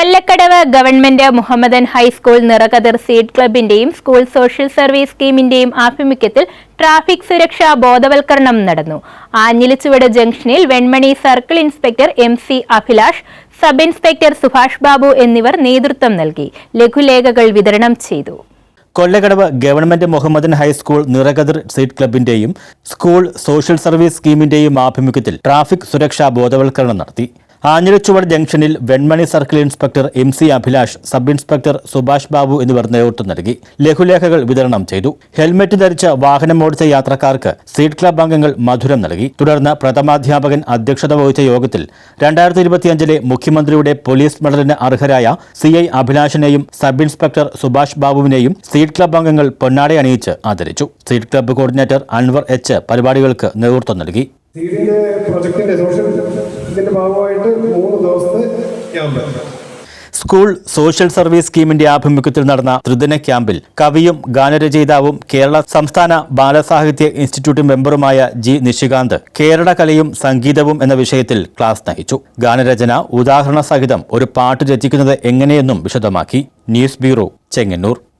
Kollakadavu government Mohammedan high school Nirakathir seed ക്ലബിന്റെയും school social service സ്കീമിന്റെയും ആഭിമുഖ്യത്തിൽ traffic സുരക്ഷാ ബോധവൽക്കരണം നടന്നു. ആഞ്ഞിലിച്ചുവട് ജംഗ്ഷനിൽ Venmani circle inspector M C Abhilash sub inspector Subhash Babu എന്നിവർ നേതൃത്വം നൽകി. ലഘുലേഖകൾ വിതരണം ചെയ്തു. Kollakadavu government Mohammedan high school Nirakathir seed ക്ലബിന്റെയും school social service സ്കീമിന്റെയും ആഭിമുഖ്യത്തിൽ ട്രാഫിക് സുരക്ഷാ ബോധവൽക്കരണം നടത്തി. ആഞ്ഞിലിച്ചുവട് ജംഗ്ഷനിൽ Venmani circle inspector M C Abhilash sub inspector Subhash Babu എന്നിവർ നേതൃത്വം നൽകി. ലഘുലേഖകൾ വിതരണം ചെയ്തു. ഹെൽമെറ്റ് ധരിച്ച് വാഹനമോടിച്ച യാത്രക്കാർക്ക് സീറ്റ് ക്ലബ് അംഗങ്ങൾ മധുരം നൽകി. തുടർന്ന് പ്രഥമാധ്യാപകൻ അധ്യക്ഷത വഹിച്ച യോഗത്തിൽ രണ്ടായിരത്തി ഇരുപത്തിയഞ്ചിലെ മുഖ്യമന്ത്രിയുടെ പോലീസ് മെഡലിന് അർഹരായ സി ഐ അഭിലാഷിനെയും സബ് ഇൻസ്പെക്ടർ സുഭാഷ് ബാബുവിനെയും സീറ്റ് ക്ലബ് അംഗങ്ങൾ പൊന്നാടയണിയിച്ച് ആദരിച്ചു. Seed club coordinator Anwar H പരിപാടികൾക്ക് നേതൃത്വം നൽകി. സീഡിന്റെ പ്രൊജക്ടിന്റെ സോഷ്യൽ ഇതിന്റെ ഭാഗമായിട്ട് മൂന്ന് ദിവസത്തെ ക്യാമ്പ്. സ്കൂൾ സോഷ്യൽ സർവീസ് സ്കീമിന്റെ ആഭിമുഖ്യത്തിൽ നടന്ന ത്രിദിന ക്യാമ്പിൽ കവിയും ഗാനരചയിതാവും കേരള സംസ്ഥാന ബാലസാഹിത്യ ഇൻസ്റ്റിറ്റ്യൂട്ട് മെമ്പറുമായ ജി നിഷികാന്ത് കേരള കലയും സംഗീതവും എന്ന വിഷയത്തിൽ ക്ലാസ് നയിച്ചു. ഗാനരചന ഉദാഹരണ സഹിതം ഒരു പാട്ട് രചിക്കുന്നത് എങ്ങനെയെന്നും വിശദമാക്കി. News bureau Chengannur.